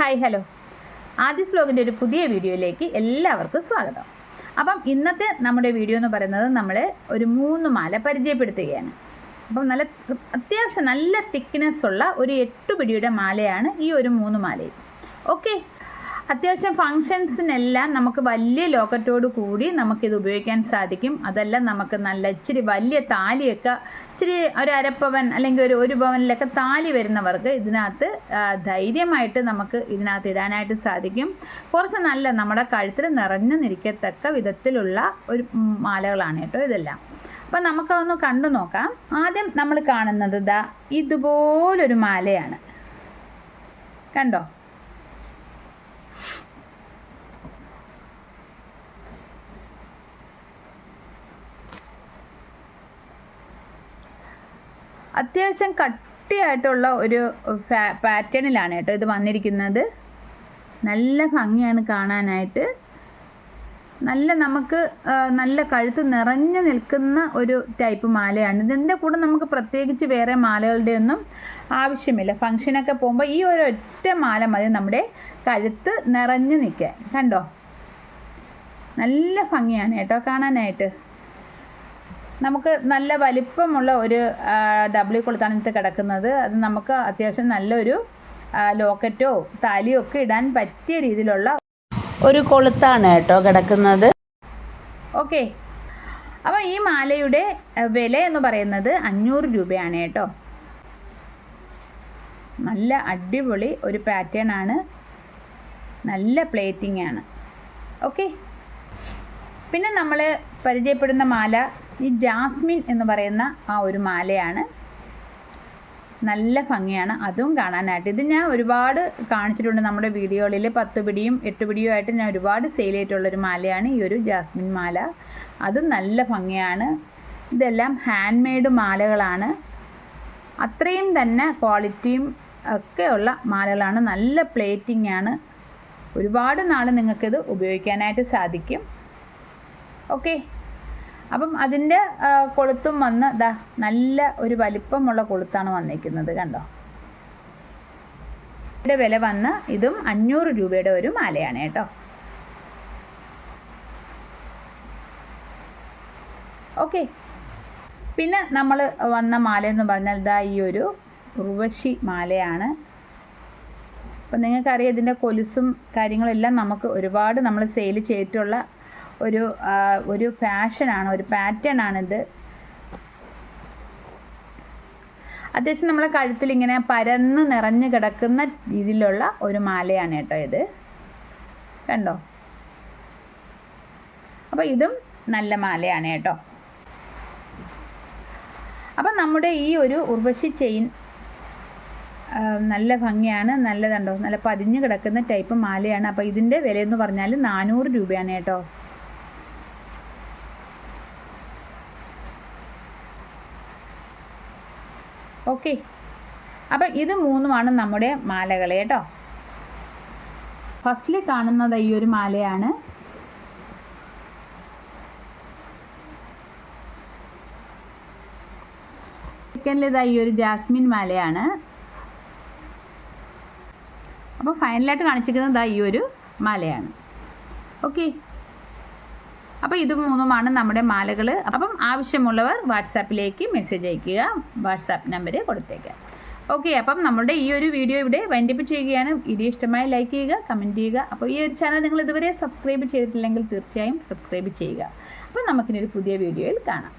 Hi hello. ആദിസ് വ്ലോഗിന്റെ ഒരു പുതിയ വീഡിയോയിലേക്ക് എല്ലാവർക്കും സ്വാഗതം. അപ്പം ഇന്നത്തെ നമ്മുടെ വീഡിയോ എന്ന് പറയുന്നത് നമ്മൾ ഒരു മൂന്ന് മാല പരിചയപ്പെടുത്തുകയാണ്. അപ്പം നല്ല അത്യാവശ്യം നല്ല തിക്നെസ് ഉള്ള ഒരു എട്ട് പിടിയുടെ മാലയാണ് ഈ ഒരു മൂന്ന് മാലയും. ഓക്കെ? അത്യാവശ്യം ഫങ്ഷൻസിനെല്ലാം നമുക്ക് വലിയ ലോക്കറ്റോട് കൂടി നമുക്കിത് ഉപയോഗിക്കാൻ സാധിക്കും. അതെല്ലാം നമുക്ക് നല്ല ഇച്ചിരി വലിയ താലിയൊക്കെ ഇച്ചിരി ഒരു അരപ്പവൻ അല്ലെങ്കിൽ ഒരു ഒരു പവനിലൊക്കെ താലി വരുന്നവർക്ക് ഇതിനകത്ത് ധൈര്യമായിട്ട് നമുക്ക് ഇതിനകത്ത് ഇടാനായിട്ട് സാധിക്കും. കുറച്ച് നല്ല നമ്മുടെ കഴുത്തിൽ നിറഞ്ഞു നിൽക്കത്തക്ക വിധത്തിലുള്ള ഒരു മാലകളാണ് കേട്ടോ ഇതെല്ലാം. അപ്പം നമുക്കതൊന്ന് കണ്ടു നോക്കാം. ആദ്യം നമ്മൾ കാണുന്നത് ദാ ഇതുപോലൊരു മാലയാണ്. കണ്ടോ? അത്യാവശ്യം കട്ടിയായിട്ടുള്ള ഒരു പാറ്റേണിലാണ് കേട്ടോ ഇത് വന്നിരിക്കുന്നത്. നല്ല ഭംഗിയാണ് കാണാനായിട്ട്. നല്ല നമുക്ക് നല്ല കഴുത്ത് നിറഞ്ഞു നിൽക്കുന്ന ഒരു ടൈപ്പ് മാലയാണ്. ഇതിന്റെ കൂടെ നമുക്ക് പ്രത്യേകിച്ച് വേറെ മാലകളുടെ ഒന്നും ആവശ്യമില്ല. ഫങ്ഷനൊക്കെ പോകുമ്പോൾ ഈ ഒരു ഒറ്റ മാല മതി നമ്മുടെ കഴുത്ത് നിറഞ്ഞു നിൽക്കാൻ. കണ്ടോ? നല്ല ഭംഗിയാണ് കേട്ടോ കാണാനായിട്ട്. നമുക്ക് നല്ല വലിപ്പമുള്ള ഒരു ഡബ്ല്യു കൊളുത്താണ് ഇത് കിടക്കുന്നത്. അത് നമുക്ക് അത്യാവശ്യം നല്ലൊരു ലോക്കറ്റോ താലിയോ ഒക്കെ ഇടാൻ പറ്റിയ രീതിയിലുള്ള ഒരു കൊളുത്താണ് കേട്ടോ കിടക്കുന്നത്. ഓക്കെ. അപ്പോൾ ഈ മാലയുടെ വില എന്ന് പറയുന്നത് അഞ്ഞൂറ് രൂപയാണ് കേട്ടോ. നല്ല അടിപൊളി ഒരു പാറ്റേൺ ആണ്. നല്ല പ്ലേറ്റിംഗ് ആണ്. ഓക്കെ. പിന്നെ നമ്മൾ പരിചയപ്പെടുന്ന മാല ഈ ജാസ്മിൻ എന്ന് പറയുന്ന ആ ഒരു മാലയാണ്. നല്ല ഭംഗിയാണ് അതും കാണാനായിട്ട്. ഇത് ഞാൻ ഒരുപാട് കാണിച്ചിട്ടുണ്ട് നമ്മുടെ വീഡിയോകളിൽ. പത്ത് പിടിയും എട്ട് പിടിയും ആയിട്ട് ഞാൻ ഒരുപാട് സെയിൽ ചെയ്തിട്ടുള്ളൊരു മാലയാണ് ഈ ഒരു ജാസ്മിൻ മാല. അതും നല്ല ഭംഗിയാണ്. ഇതെല്ലാം ഹാൻഡ് മെയ്ഡ് മാലകളാണ്. അത്രയും തന്നെ ക്വാളിറ്റിയും ഒക്കെയുള്ള മാലകളാണ്. നല്ല പ്ലേറ്റിംഗ് ആണ്. ഒരുപാട് നാൾ നിങ്ങൾക്കിത് ഉപയോഗിക്കാനായിട്ട് സാധിക്കും. ഓക്കെ അപ്പം അതിന്റെ കൊളുത്തും വന്ന് ദാ നല്ല ഒരു വലിപ്പമുള്ള കൊളുത്താണ് വന്നിരിക്കുന്നത് കണ്ടോ? ഇതിന്റെ വില വന്ന് ഇതും അഞ്ഞൂറ് രൂപയുടെ ഒരു മാലയാണ് കേട്ടോ. ഓക്കെ. പിന്നെ നമ്മൾ വന്ന മാല എന്ന് പറഞ്ഞാൽ ദാ ഈ ഒരു ഉർവശി മാലയാണ്. അപ്പം നിങ്ങൾക്കറിയാം ഇതിന്റെ കൊലുസും കാര്യങ്ങളെല്ലാം നമുക്ക് ഒരുപാട് നമ്മൾ സെയിൽ ചെയ്തിട്ടുള്ള ഒരു ഒരു ഫാഷനാണ് ഒരു പാറ്റേൺ ആണിത് അത്യാവശ്യം നമ്മളെ കഴുത്തിൽ ഇങ്ങനെ പരന്ന് നിറഞ്ഞു കിടക്കുന്ന രീതിയിലുള്ള ഒരു മാലയാണ് കേട്ടോ ഇത്. കണ്ടോ? അപ്പോൾ ഇതും നല്ല മാലയാണ് കേട്ടോ. അപ്പം നമ്മുടെ ഈ ഒരു ഉർവശി ചെയിൻ നല്ല ഭംഗിയാണ് നല്ലതുണ്ടോ നല്ല പതിഞ്ഞ് കിടക്കുന്ന ടൈപ്പ് മാലയാണ്. അപ്പോൾ ഇതിന്റെ എന്ന് പറഞ്ഞാൽ നാനൂറ് രൂപയാണ് കേട്ടോ. ഓക്കെ അപ്പം ഇത് മൂന്നുമാണ് നമ്മുടെ മാലകൾ കേട്ടോ. ഫസ്റ്റിൽ കാണുന്നത് ഈ ഒരു മാലയാണ്. സെക്കൻഡിൽ ഈ ഒരു ജാസ്മിൻ മാലയാണ്. അപ്പോൾ ഫൈനലായിട്ട് കാണിച്ചിരിക്കുന്നത് ഈ ഒരു മാലയാണ്. ഓക്കെ അപ്പോൾ ഇത് മൂന്നുമാണ് നമ്മുടെ മാലകൾ അപ്പം ആവശ്യമുള്ളവർ വാട്സാപ്പിലേക്ക് മെസ്സേജ് അയക്കുക വാട്സാപ്പ് നമ്പർ കൊടുത്തേക്കുക ഓക്കെ അപ്പം നമ്മുടെ ഈ ഒരു വീഡിയോ ഇവിടെ വൈൻഡപ്പ് ചെയ്യുകയാണ് വീഡിയോ ഇഷ്ടമായി ലൈക്ക് ചെയ്യുക കമന്റ് ചെയ്യുക. അപ്പോൾ ഈ ഒരു ചാനൽ നിങ്ങൾ ഇതുവരെ സബ്സ്ക്രൈബ് ചെയ്തിട്ടില്ലെങ്കിൽ തീർച്ചയായും സബ്സ്ക്രൈബ് ചെയ്യുക. അപ്പം നമുക്കിനൊരു പുതിയ വീഡിയോയിൽ കാണാം.